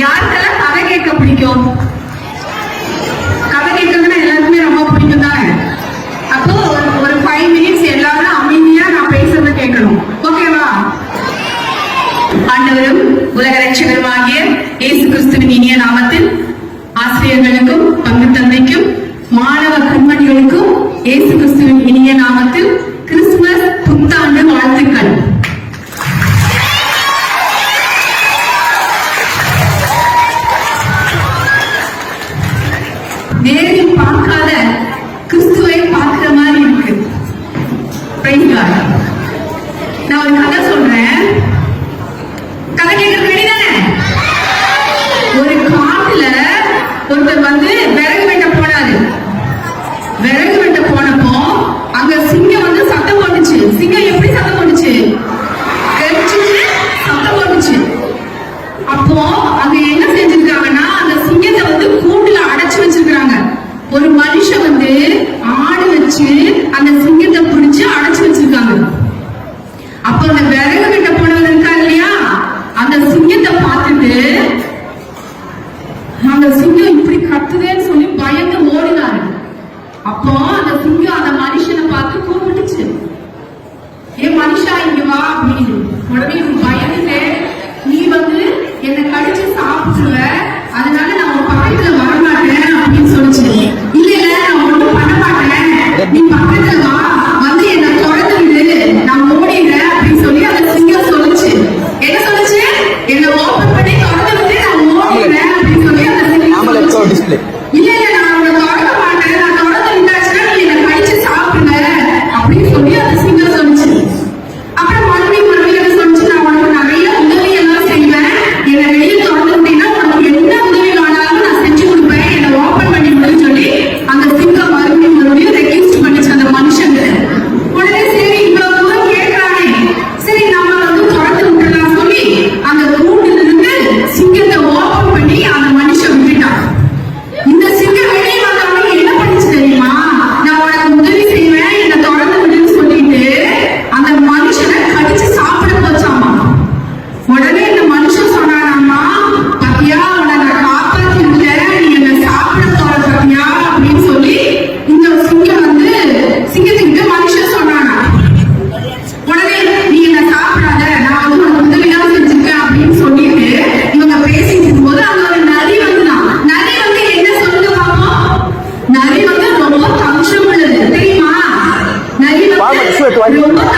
யாருக்கெல்லாம் கதை கேட்க பிடிக்கும்? கதை கேட்கறதுன்னா எல்லாருக்குமே ரொம்ப பிடிக்கும் தானே? அப்போ ஒரு ஃபைவ் மினிட்ஸ் எல்லாரும் அமைதியா நான் பேசுறத கேட்கணும். ஓகேவா ஆண்டவரும் உலக ரட்சகருமாகிய இயேசு கிறிஸ்துவின் இனிய நாமத்தில் ஆசிரியர்களுக்கும் பங்கு தந்தைக்கும் மாணவ கண்மணிகளுக்கும் நேரில் பார்க்காத கிறிஸ்துவை பார்க்கிற மாதிரி இருக்கு. நான் ஒரு கதை சொல்றேன். கதை கேட்கறது வேண்டியதானே ஒரு காட்டுல ஒருத்தர் வந்து விறகு வெட்ட போனாரு. விறகு வெட்ட போனப்போ அங்க சிங்கம் வந்து சத்தம் போட்டுச்சு. சிங்கம் எப்படி சத்தம் போட்டுச்சு? சத்தம் போட்டுச்சு. அப்போ அங்க வந்து அந்த சிங்கம் இப்படி கத்துதேன்னு சொல்லி பயந்து ஓடினாரு. அப்போ அந்த சிங்கம் அந்த மனுஷனை பார்த்து கூப்பிட்டுச்சு. ஏ மனுஷா இங்க வா அப்படின்னு. உடனே இவன் பயந்துட்டு நீ வந்து என்னை கடிச்சு சாப்பிடுவ அதனால நான் உன் பக்கத்துல வரமாட்டேன் அப்படின்னு சொல்லிச்சு. இல்ல இல்ல நான் ஒன்றும் பண்ண மாட்டேன். நீ பக்கத்துல வா. வந்து அப்படின்னா 我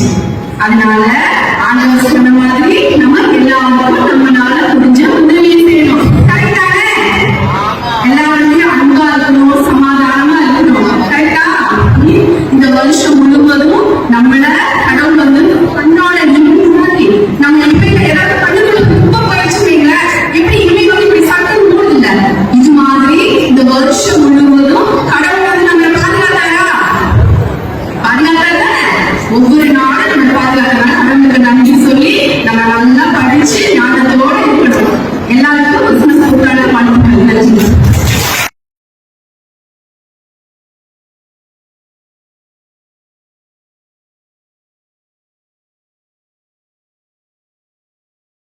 போயிடுச்சு அதனால ஆண்டவர் சொன்ன மாதிரி நம்ம எல்லாருக்கும் நம்மளால முடிஞ்ச உதவியை செய்யணும். பாதுகாக்கிறாங்க அவங்களுக்கு நன்றி சொல்லி